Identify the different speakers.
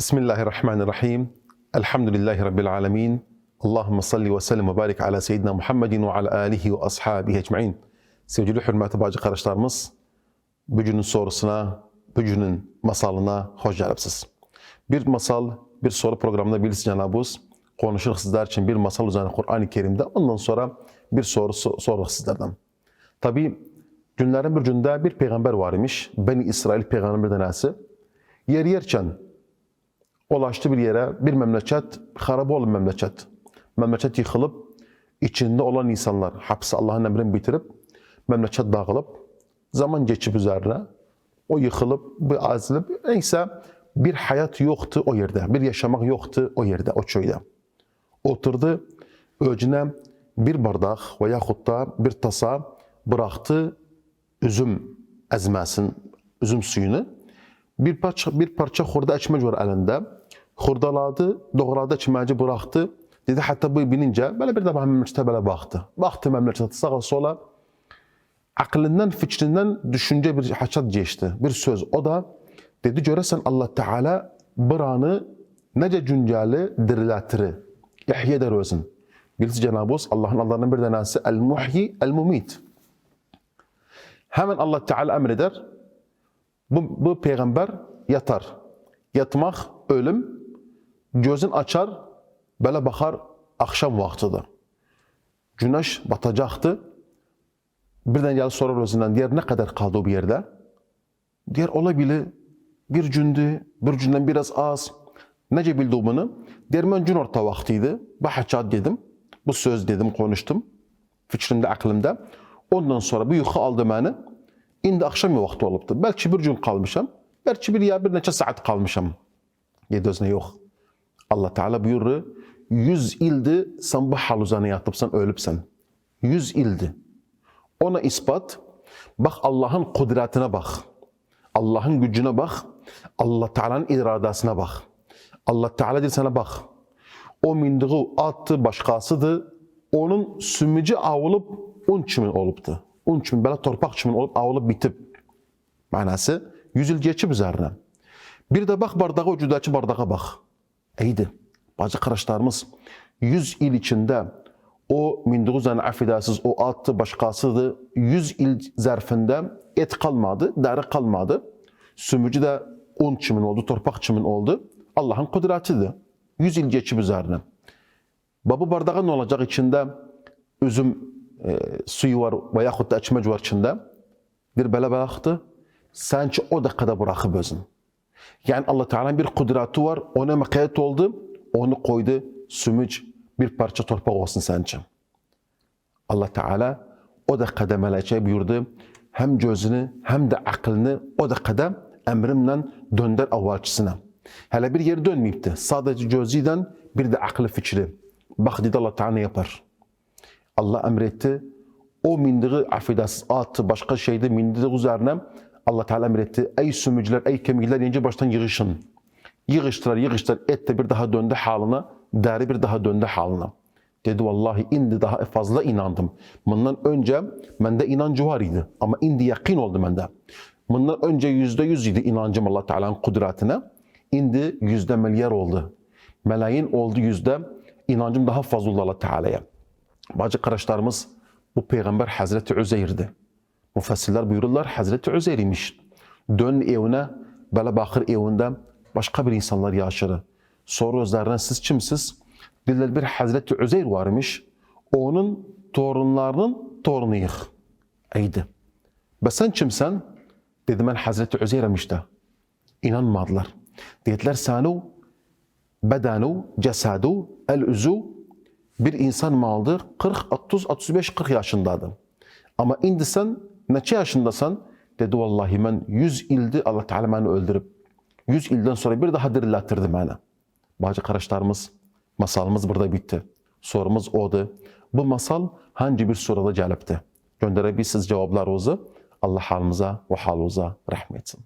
Speaker 1: Bismillahirrahmanirrahim. Elhamdülillahi Rabbil alemin. Allahümme salli ve sellem ve barik ala seyyidina Muhammedin ve ala alihi ve ashabihi ecmain. Sevgili hürmetli bacı kardeşlerimiz, bugünün sorusuna, bugünün masalına hoş geldiniz. Bir masal, bir soru programında birisi Cenab-ı konuşur sizler için bir masal üzerine Kur'an-ı Kerim'de. Ondan sonra bir soru sorur sizlerden. Tabi günlerin bir günde bir peygamber var imiş. Beni İsrail peygamber denesi. Yer yerken ulaştı bir yere, bir memleket, harap olan memleket. Memleket yıkılıp, içinde olan insanlar hapsi Allah'ın emrini bitirip, memleket dağılıp, zaman geçip üzerine, o yıkılıp, bir azılıp, neyse bir hayat yoktu o yerde, bir yaşamak yoktu o yerde, o köyde. Oturdu, öcüne bir bardak ve yahut da bir tasa bıraktı üzüm ezmesin, üzüm suyunu. Bir parça, bir parça hurda içmeci var elinde. Hurdaladı, doğradı içmeci bıraktı. Dedi hatta bu binince böyle bir de memlekete böyle baktı. Baktı memlekete sağa sola. Aklından, fikrinden düşünce bir haçat geçti. Bir söz. O da dedi göresen Allah Teala buranı nece günceli dirilatırı. İhye eder özün. Birisi Cenab-ı Allah'ın Allah'ın bir tanesi el-muhyi, el-mumit. Hemen Allah Teala emreder. Bu, bu peygamber yatar. Yatmak ölüm. Gözün açar. Böyle bakar akşam vaktidir. Güneş batacaktı. Birden geldi sorar özünden. Diğer ne kadar kaldı bir yerde? Diğer olabilir. Bir gündü. Bir günden biraz az. Nece bildi bunu? Diğer ben gün orta vaktiydi. Bahçat dedim. Bu söz dedim konuştum. Fikrimde aklımda. Ondan sonra bu yuxu aldı beni. İndi akşam vakti olubdu. Belki bir gün kalmışam. Belki bir ya bir neçə saat kalmışam. Dedi özüne yok. Allah Teala buyurur. Yüz ildi sen bu hal üzerine yatıpsan ölüpsen. Yüz ildi. Ona ispat. Bak Allah'ın kudretine bak. Allah'ın gücüne bak. Allah Teala'nın iradesine bak. Allah Teala der sana bak. O mindiği attı başkasıdır. Onun sümücü avılıp un kimin olubdu. Un kimin belə torpaq kimin olub avılıb bitib. Manası yüz il geçib üzerine. Bir de bak bardağa ucudaki bardağa bak. İyiydi. Bacı kardeşlerimiz yüz il içinde o mindiği üzerine affedersiz o attı başkasıdır. Yüz il zərfində et kalmadı, deri kalmadı. Sümücü de un kimin oldu, torpaq kimin oldu. Allah'ın kudretidir. Yüz il geçib üzerine. Baba bardağa ne olacak içinde? Üzüm e, suyu var ve yaxud da içmec var içinde. Bir belə baxdı. Sence o dakikada bırakıp özün. Yani Allah Teala'nın bir kudreti var. Ona mekayet oldu. Onu koydu. Sümüc bir parça torpak olsun sence. Allah Teala o dakikada meleke buyurdu. Hem gözünü hem de aklını o dakikada emrimle dönder avvalçısına. Hele bir yeri dönmeyipti. Sadece gözüyle bir de aklı fikri. Bak dedi Allah Teala yapar. Allah emretti. O mindiği affedersiz atı başka şeyde mindiği üzerine Allah Teala emretti. Ey sümücüler, ey kemikler deyince baştan yığışın. Yığıştılar, yığıştılar. Et de bir daha döndü haline. Deri bir daha döndü haline. Dedi vallahi indi daha fazla inandım. Bundan önce bende inancı var idi. Ama indi yakin oldu bende. Bundan önce yüzde yüz idi inancım Allah Teala'nın kudretine. İndi yüzde milyar oldu. Melayin oldu yüzde. inancım daha fazla oldu Allah Teala'ya. Bacı kardeşlerimiz bu peygamber Hazreti Üzeyr'di. Müfessirler buyururlar Hazreti Üzeyr imiş. Dön evine, böyle bakır evinde başka bir insanlar yaşarı. Soru üzerine siz kimsiz? Dediler bir Hazreti Üzeyr varmış. Onun torunlarının torunuyuk. Eydi. Ve sen kimsen? Dedim ben Hazreti Üzeyr'im işte. İnanmadılar. Dediler sanu bedenu, cesadu, el-üzu bir insan maldır 40, 30, 35, 40 yaşındadır. Ama indi sen neçe yaşındasan? Dedi vallahi ben 100 ildi Allah Teala beni öldürüp 100 ilden sonra bir daha dirilatırdı beni. Bacı kardeşlerimiz masalımız burada bitti. Sorumuz odu. Bu masal hangi bir soruda gelipti? Gönderebilirsiniz cevaplarınızı. Allah halimize ve halimize rahmetsin.